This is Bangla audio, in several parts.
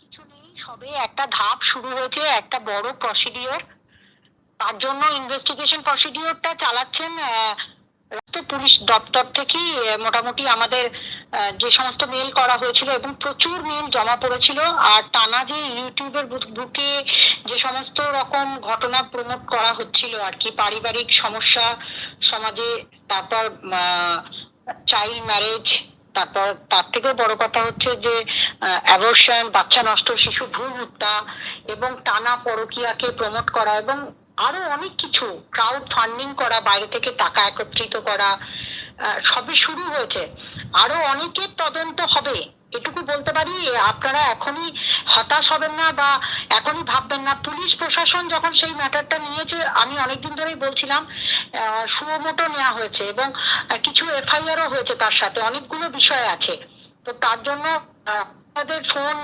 কিছু নেই, সবে একটা ধাপ শুরু হয়েছে, একটা বড় প্রসিডিওর তার জন্য ইনভেস্টিগেশন প্রসিডিওরটা চালাচ্ছেন পুলিশ দপ্তর থেকেই মোটামুটি আমাদের যে সমস্ত মেল করা হয়েছিল এবং প্রচুর মেল জমা পড়েছিল। আর টানা যে ইউটিউবের বুকে যে সমস্ত রকম ঘটনা প্রমোট করা হচ্ছিল আর কি, পারিবারিক সমস্যা, সমাজে, তারপর চাইল্ড ম্যারেজ তারপর তার থেকে বড় কথা হচ্ছে যে অ্যাবর্শন বাচ্চা নষ্ট, শিশু ভ্রূণ হত্যা এবং টানা পরকিয়াকে প্রমোট করা এবং আরও অনেক কিছু ক্রাউড ফান্ডিং করা, বাইরে থেকে টাকা একত্রিত করা সবই শুরু হয়েছে। আরও অনেকের তদন্ত হবে। এটুকু বলতে পারি, আপনারা এখনই হতাশ হবেন না বা এখনই ভাববেন না। পুলিশ, প্রশাসন যখন সেই ম্যাটারটা নিয়েছে, আমি অনেকদিন ধরেই বলছিলাম সুমোটো নেওয়া হয়েছে এবং কিছু এফআইআরও হয়েছে তার সাথে, অনেকগুলো বিষয় আছে। তো তার জন্য তাদের ফোন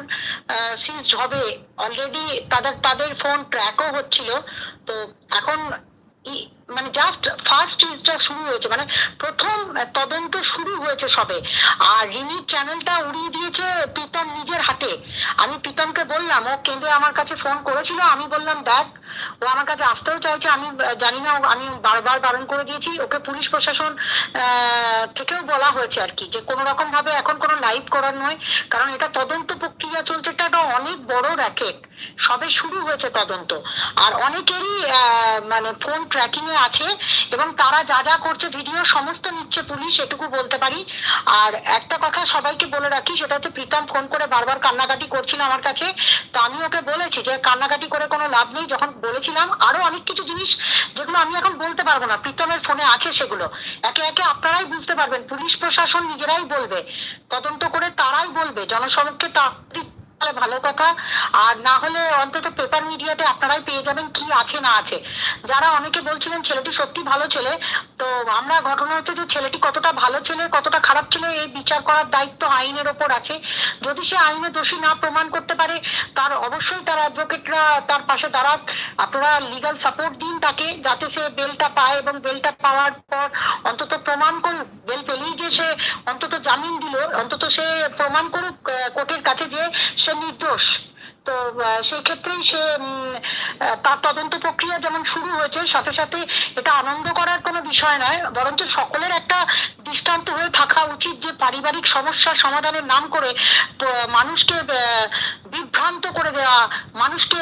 সিজড হবে। অলরেডি তাদের তাদের ফোন ট্র্যাকও হচ্ছিল। তো এখন মানে জাস্ট ফার্স্ট ইজটা শুরু হয়েছে মানে প্রথম তদন্ত শুরু হয়েছে সবে। আর রিমির চ্যানেলটা উড়িয়ে দিয়েছে প্রীতম নিজের হাতে। আমি প্রীতমকে বললাম, ও কেঁদে আমার কাছে ফোন করেছিল। আমি বললাম, দেখ, ও আমার কাছে আসতেও চাইছে। আমি জানি না আমি বারবার বারণ করে দিয়েছি। ওকে পুলিশ প্রশাসন থেকেও বলা হয়েছে আর কি যে কোনো রকম ভাবে এখন কোনো লাইভ করার নয়। কারণ এটা তদন্ত প্রক্রিয়া চলছে। এটা অনেক বড় র্যাকেট সবে শুরু হয়েছে তদন্ত। আর অনেকেরই মানে ফোন ট্র্যাকিং এ আছে এবং তারা যা যা করছে ভিডিও সমস্ত নিচ্ছে পুলিশ, এটুকু বলতে পারি। আর একটা কথা সবাইকে বলে রাখি, সেটা হচ্ছে প্রীতম ফোন করে বারবার কান্নাকাটি করছিল আমার কাছে। তো আমি ওকে বলেছি যে কান্নাকাটি করে কোনো লাভ নেই, যখন বলেছিলাম, আরও অনেক কিছু জিনিস যেগুলো আমি এখন বলতে পারব না, প্রীতমের ফোনে আছে সেগুলো। একে একে আপনারাই বুঝতে পারবেন, পুলিশ প্রশাসন নিজেরাই বলবে, তদন্ত করে তারাই বলবে, জনসমক্ষে তা তাহলে ভালো কথা। আর না হলে অন্তত পেপার মিডিয়াতে আপনারাই পেয়ে যাবেন কি আছে না আছে। যারা অনেকে বলছিলেন ছেলেটি সত্যি ভালো ছেলে, তো আমরা ঘটনা হচ্ছে যে ছেলেটি কতটা ভালো ছেলে, কতটা খারাপ ছেলে, এই বিচার করার দায়িত্ব আইনের ওপর আছে। যদি সে আইনে দোষী না প্রমাণ করতে পারে, তার অবশ্যই তার অ্যাডভোকেটরা তার পাশে দাঁড়াক। আপনারা লিগাল সাপোর্ট দিন তাকে, যাতে সে বেলটা পায় এবং বেলটা পাওয়ার পর অন্তত প্রমাণ করুক। বেল পেলেই যে সে অন্তত জামিন দিল, অন্তত সে প্রমাণ করুক কোর্টের কাছে যে সে নির্দোষ। তো সেই ক্ষেত্রেই সে তার তদন্ত প্রক্রিয়া যেমন শুরু হয়েছে, সাথে সাথে এটা আনন্দ করার কোনো বিষয় নয়, বরঞ্চ সকলের একটা দৃষ্টান্ত হয়ে থাকা উচিত যে পারিবারিক সমস্যার সমাধানের নাম করে মানুষকে বিভ্রান্ত করে দেওয়া, মানুষকে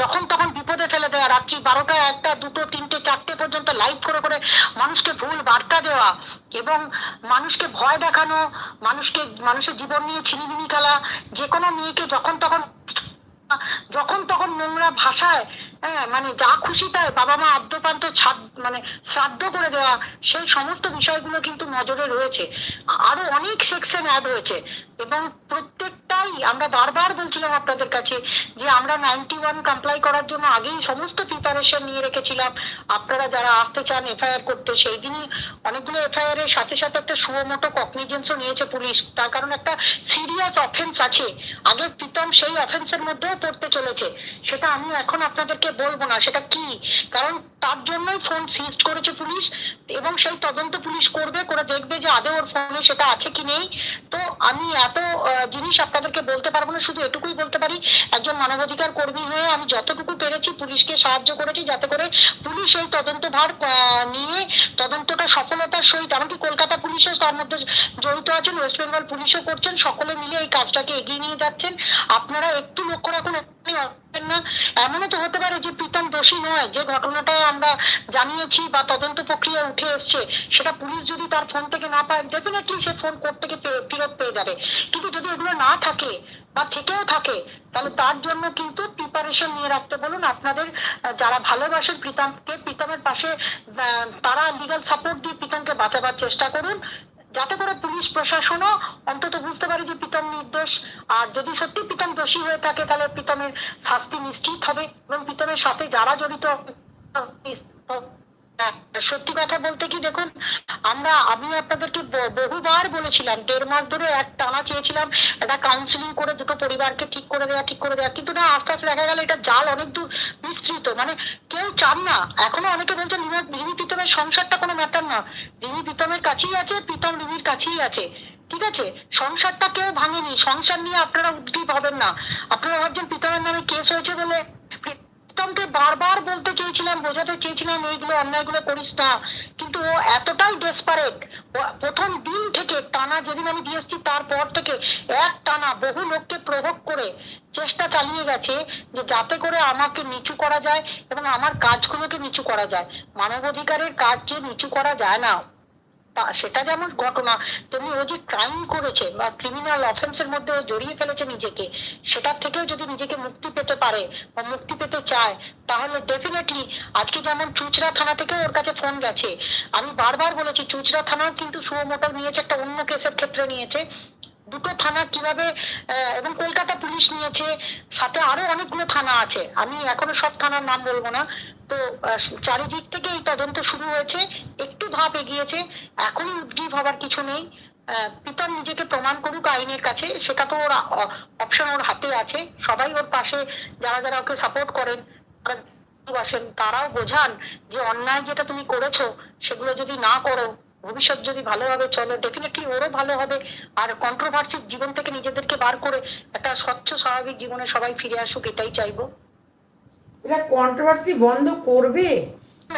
যখন তখন বিপদে ফেলে দেওয়া, রাত্রি বারোটা, একটা, দুটো, তিনটে চারটে পর্যন্ত লাইভ করে করে মানুষকে ভুল বার্তা দেওয়া এবং মানুষকে ভয় দেখানো, মানুষকে, মানুষের জীবন নিয়ে ছিনিমিনি খেলা যে কোনো মেয়েকে যখন তখন যখন তখন নোংরা ভাষায় হ্যাঁ মানে যা খুশি তাই বাবা মা আদ্যপান্ত মানে শ্রাদ্ধ করে দেওয়া, সেই সমস্ত বিষয়গুলো কিন্তু নজরে রয়েছে। আরও অনেক সেকশন অ্যাড হয়েছে এবং প্রত্যেকটাই আমরা বারবার বলছিলাম আপনাদের কাছে যে আমরা নাইনটি ওয়ান কমপ্লাই করার জন্য আগেই সমস্ত প্রিপারেশন নিয়ে রেখেছিলাম। আপনারা যারা আসতে চান এফআইআর করতে, সেই দিনই অনেকগুলো এফআইআর এর সাথে সাথে একটা সুমোটো কগনিজেন্সও নিয়েছে পুলিশ। তার কারণ একটা সিরিয়াস অফেন্স আছে। আগে প্রীতম সেই অফেন্সের মধ্যেও পড়তে চলেছে। সেটা আমি এখন আপনাদেরকে বলব না। সেটা কি? কারণ তার জন্যই ফোন সিজ করেছে পুলিশ এবং সেই তদন্ত পুলিশ করবে। করে দেখবে যে আদৌ ওর ফোনে সেটা আছে কি নেই। তো আমি এত জিনিস আপনাদেরকে বলতে পারব না শুধু এটুকুই বলতে পারি একজন মানবাধিকার কর্মী হয়ে আমি যতটুকু পেরেছি পুলিশকে সাহায্য করেছি যাতে করে পুলিশ এই তদন্ত ভার আহ, নিয়ে তদন্তটা সফলতার সহিত এমনকি কলকাতা পুলিশও তার মধ্যে জড়িত আছেন ওয়েস্ট বেঙ্গল পুলিশও করছেন সকলে মিলে এই কাজটাকে এগিয়ে নিয়ে যাচ্ছেন। আপনারা একটু লক্ষ্য রাখুন এমনও তো হতে পারে যে প্রীতম দোষী নয়। যে ঘটনাটা আমরা জানিয়েছি বা তদন্ত প্রক্রিয়া উঠে এসছে, সেটা পুলিশ যদি তার ফোন থেকে না পায় ডেফিনেটলি সে ফোন কোর্ট থেকে ফেরত পেয়ে যাবে। কিন্তু যদি এগুলো না থাকে বা থেকেও থাকে, তাহলে তার জন্য কিন্তু প্রিপারেশন নিয়ে রাখতে বলুন। আপনাদের যারা ভালোবাসেন প্রীতমকে, প্রীতমের পাশে তারা লিগাল সাপোর্ট দিয়ে প্রীতমকে বাঁচাবার চেষ্টা করুন। যাতে করে পুলিশ প্রশাসনও অন্তত বুঝতে পারে যে প্রীতম নির্দোষ। আর যদি সত্যি প্রীতম দোষী হয়ে থাকে, তাহলে প্রীতমের শাস্তি নিশ্চিত হবে এবং প্রীতমের সাথে যারা জড়িত সত্যি কথা বলতে কি দেখুন, আমরা, আমি আপনাদেরকে বহুবার বলেছিলাম, দেড় মাস ধরে এক টানা চেয়েছিলাম একটা কাউন্সিলিং করে দুটো পরিবারকে ঠিক করে দেওয়া ঠিক করে দেওয়া কিন্তু না, আস্তে আস্তে দেখা গেল এটা জাল অনেক দূর বিস্তৃত মানে কেউ চান না। এখনও অনেকে বলছেন, রিমি- প্রীতমের সংসারটা কোনো ম্যাটার না। রিমি প্রীতমের কাছেই আছে, প্রীতম রিমির কাছেই আছে, ঠিক আছে? সংসারটা কেউ ভাঙেনি, সংসার নিয়ে আপনারা উদ্গ্রীব হবেন না। আপনারা ভাবছেন পিতামের নামে কেস হয়েছে বলে প্রীতমকে বারবার বলতে চেয়েছিলাম, বোঝাতে চেয়েছিলাম, এইগুলো অন্যায়গুলো করিস না। কিন্তু ও এতটাই ডেসপারেট প্রথম দিন থেকে টানা, যেদিন আমি দিয়েছি তারপর থেকে এক টানা বহু লোককে প্রভোগ করে চেষ্টা চালিয়ে গেছে যে যাতে করে আমাকে নিচু করা যায় এবং আমার কাজগুলোকে নিচু করা যায়। মানবাধিকারের কাজ যে নিচু করা যায় না। তা- সেটা যেমন ঘটনা, তেমনি ও যে ক্রাইম করেছে বা ক্রিমিনাল অফেন্সের মধ্যে জড়িয়ে ফেলেছে নিজেকে, সেটার থেকেও যদি নিজেকে মুক্তি পেতে পারে বা মুক্তি পেতে চায়, তাহলে ডেফিনেটলি আজকে যেমন চুচড়া থানা থেকে ওর কাছে ফোন গেছে। আমি বারবার বলেছি, চুচড়া থানা কিন্তু সুমোটাল নিয়েছে একটা অন্য কেসের ক্ষেত্রে নিয়েছে। দুটো থানা কীভাবে এবং কলকাতা পুলিশ নিয়েছে, সাথে আরও অনেকগুলো থানা আছে। আমি এখনও সব থানার নাম বলব না। তো চারিদিক থেকে এই তদন্ত শুরু হয়েছে, একটু ধাপ এগিয়েছে এখনই উদ্গ্রীব হবার কিছু নেই। প্রীতম নিজেকে প্রমাণ করুক আইনের কাছে, সেটা তো ওর অপশন ওর হাতে আছে। সবাই ওর পাশে, যারা যারা ওকে সাপোর্ট করেন তারাও বোঝান যে অন্যায় যেটা তুমি করেছ, সেগুলো যদি না করো ভবিষ্যৎ যদি ভালোভাবে চলে। ডেফিনেটলি ওরও ভালো হবে। আর কন্ট্রোভার্সির জীবন থেকে নিজেদেরকে বার করে একটা স্বচ্ছ, স্বাভাবিক জীবনে সবাই ফিরে আসুক, এটাই চাইব। এরা কন্ট্রোভার্সি বন্ধ করবে?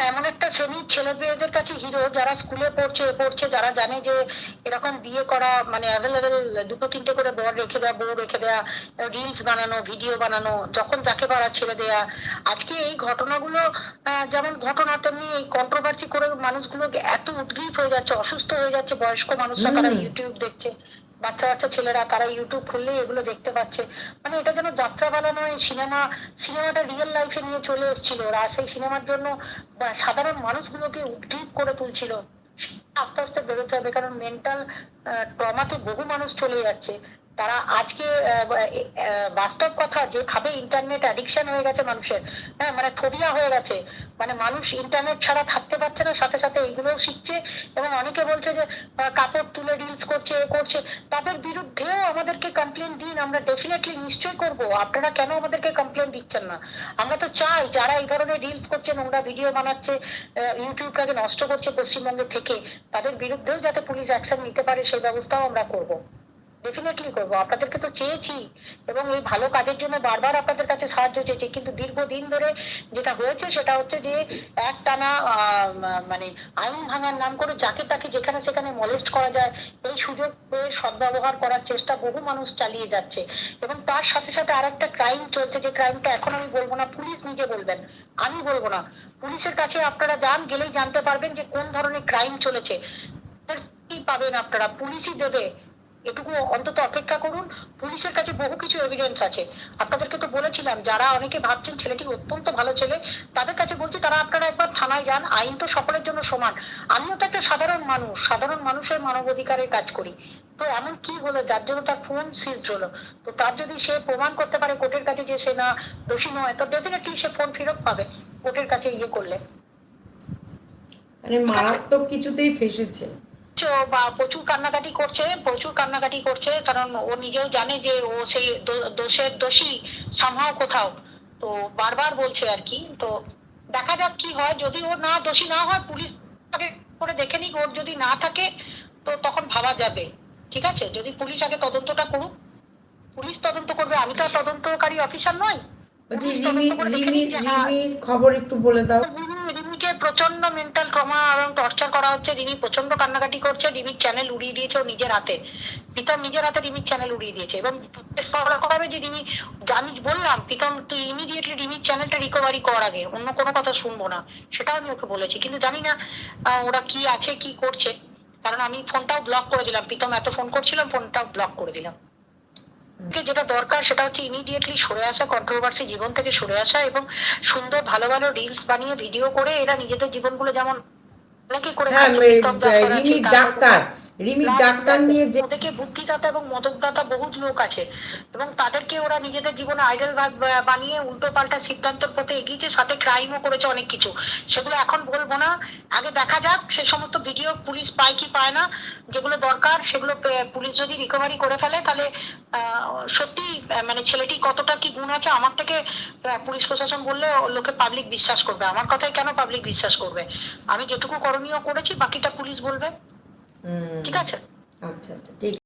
এমন একটা শ্রেণির ছেলে মেয়েদের কাছে হিরো যারা স্কুলে পড়ছে পড়ছে যারা জানে যে এরকম বিয়ে করা মানে অ্যাভেলেবেল দুটো তিনটে করে বর রেখে দেওয়া বউ রেখে দেওয়া রিলস বানানো ভিডিও বানানো যখন যাকে পারা ছেড়ে দেয়া। আজকে এই ঘটনাগুলো আহ, যেমন ঘটনা তেমনি এই কন্ট্রোভার্সি করে মানুষগুলো এত উদ্গ্রীব হয়ে যাচ্ছে অসুস্থ হয়ে যাচ্ছে বয়স্ক মানুষরা তারা ইউটিউব দেখছে। বাচ্চা বাচ্চা ছেলেরা, তারা ইউটিউব খুললেই এগুলো দেখতে পাচ্ছে। মানে এটা যেন যাত্রাপালা নয়, সিনেমা, সিনেমাটা রিয়েল লাইফে নিয়ে চলে এসেছিল। ওরা সেই সিনেমার জন্য সাধারণ মানুষগুলোকে উদ্গ্রীব করে তুলছিল। আস্তে আস্তে বেরোতে হবে, কারণ মেন্টাল ট্রমাতে বহু মানুষ চলে যাচ্ছে। তারা আজকে বাস্তব কথা যেভাবে ইন্টারনেট অ্যাডিকশন হয়ে গেছে মানুষের হ্যাঁ মানে ফোবিয়া হয়ে গেছে মানে মানুষ ইন্টারনেট ছাড়া থাকতে পারছে না, সাথে সাথে এইগুলোও শিখছে এবং অনেকে বলছে যে কাপড় তুলে রিলস করছে, এ করছে, তাদের বিরুদ্ধেও আমাদেরকে কমপ্লেন দিন, আমরা ডেফিনেটলি নিশ্চয়ই করব, আপনারা কেন আমাদেরকে কমপ্লেন দিচ্ছেন না? আমরা তো চাই, যারা এই ধরনের রিলস করছে, নোংরা ভিডিও বানাচ্ছে ইউটিউবটাকে নষ্ট করছে পশ্চিমবঙ্গে থেকে, তাদের বিরুদ্ধেও যাতে পুলিশ অ্যাকশন নিতে পারে, সেই ব্যবস্থাও আমরা করব। ডেফিনেটলি করব। আপনাদেরকে তো চেয়েছি এবং এই ভালো কাজের জন্য বারবার আপনাদের কাছে সাহায্য চেয়েছি। কিন্তু দীর্ঘদিন ধরে যেটা হয়েছে সেটা হচ্ছে যে এক টানা আহ, মানে আইন ভাঙার নাম করে যাকে তাকে যেখানে সেখানে মলেস্ট করা যায় এই সুযোগ সদ্ব্যবহার করার চেষ্টা বহু মানুষ চালিয়ে যাচ্ছে। এবং তার সাথে সাথে আর একটা ক্রাইম চলছে যে ক্রাইমটা এখন আমি বলব না পুলিশ নিজে বলবেন। আমি বলব না। পুলিশের কাছে আপনারা যান গেলেই জানতে পারবেন যে কোন ধরনের ক্রাইম চলেছে। পাবেন আপনারা? পুলিশই দেবে। এটুকু অন্তত অপেক্ষা করুন, পুলিশের কাছে বহু কিছু এভিডেন্স আছে। আপনাদেরকে তো বলেছিলাম, যারা অনেকে ভাবছেন ছেলেটি অত্যন্ত ভালো ছেলে, তাদের কাছে বলছি তারা আপনারা একবার থানায় যান, আইন তো সকলের জন্য সমান। আমিও তো একটা সাধারণ মানুষ, সাধারণ মানুষের মানবাধিকারের কাজ করি। তো এমন কি হলো? যার জন্য তার ফোন সিজড হলো। তো তার যদি সে প্রমাণ করতে পারে কোর্টের কাছে যে সে না দোষী নয়, তো ডেফিনেটলি সে ফোন ফেরত পাবে কোর্টের কাছে ইয়ে করলে। মানে মারাত্মক কিছুতেই ফেসেছে। বা প্রচুর কান্নাকাটি করছে প্রচুর কান্নাকাটি করছে কারণ ও নিজেও জানে যে ও সেই দোষের দোষী সামহাও কোথাও। তো বারবার বলছে আর কি। তো দেখা যাক কি হয়। যদি ও না দোষী না হয় পুলিশ আগে করে দেখে নিক। ওর যদি না থাকে তো তখন ভাবা যাবে। ঠিক আছে? যদি পুলিশ আগে তদন্তটা করুক পুলিশ তদন্ত করবে। আমি তো তদন্তকারী অফিসার নই। হ্যাঁ, খবর একটু বলে দাও। প্রচণ্ড মেন্টাল ট্রমা এবং টর্চার করা হচ্ছে। রিমি প্রচণ্ড কান্নাকাটি করছে। রিমির চ্যানেল উড়িয়ে দিয়েছে ও নিজের হাতে। প্রীতম নিজের হাতে রিমির চ্যানেল উড়িয়ে দিয়েছে এবং করাবে যে রিমি আমি বললাম, প্রীতম, তুই ইমিডিয়েটলি রিমির চ্যানেলটা রিকভারি কর আগে। অন্য কোনো কথা শুনব না। সেটাও আমি ওকে বলেছি। কিন্তু জানি না ওরা কি আছে, কি করছে। কারণ আমি ফোনটাও ব্লক করে দিলাম। প্রীতম এত ফোন করছিলাম ফোনটাও ব্লক করে দিলাম। যেটা দরকার সেটা হচ্ছে ইমিডিয়েটলি সরে আসা কন্ট্রোভার্সি জীবন থেকে সরে আসা এবং সুন্দর ভালো ভালো রিলস বানিয়ে ভিডিও করে এরা নিজেদের জীবনগুলো যেমন অনেকে করে হ্যাঁ ডাক্তার। রিমির ডাক্তার নিয়ে যে ওদেরকে বুদ্ধিদাতা এবং মদকদাতা বহুত লোক আছে। এবং তাদেরকে ওরা নিজেদের জীবনে আইডল বানিয়ে উল্টো পাল্টা সিদ্ধান্তের পথে এগিয়েছে সাথে ক্রাইমও করেছে অনেক কিছু। সেগুলো এখন বলব না। আগে দেখা যাক সে সমস্ত ভিডিও পুলিশ পায় কি পায় না যেগুলো দরকার সেগুলো পুলিশ যদি রিকভারি করে ফেলে তাহলে আহ, সত্যি মানে ছেলেটি কতটা কি গুণ আছে আমার থেকে পুলিশ প্রশাসন বললে লোকে পাবলিক বিশ্বাস করবে। আমার কথাই কেন পাবলিক বিশ্বাস করবে? আমি যেটুকু করণীয় করেছি বাকিটা পুলিশ বলবে। ঠিক আছে? আচ্ছা আচ্ছা ঠিক।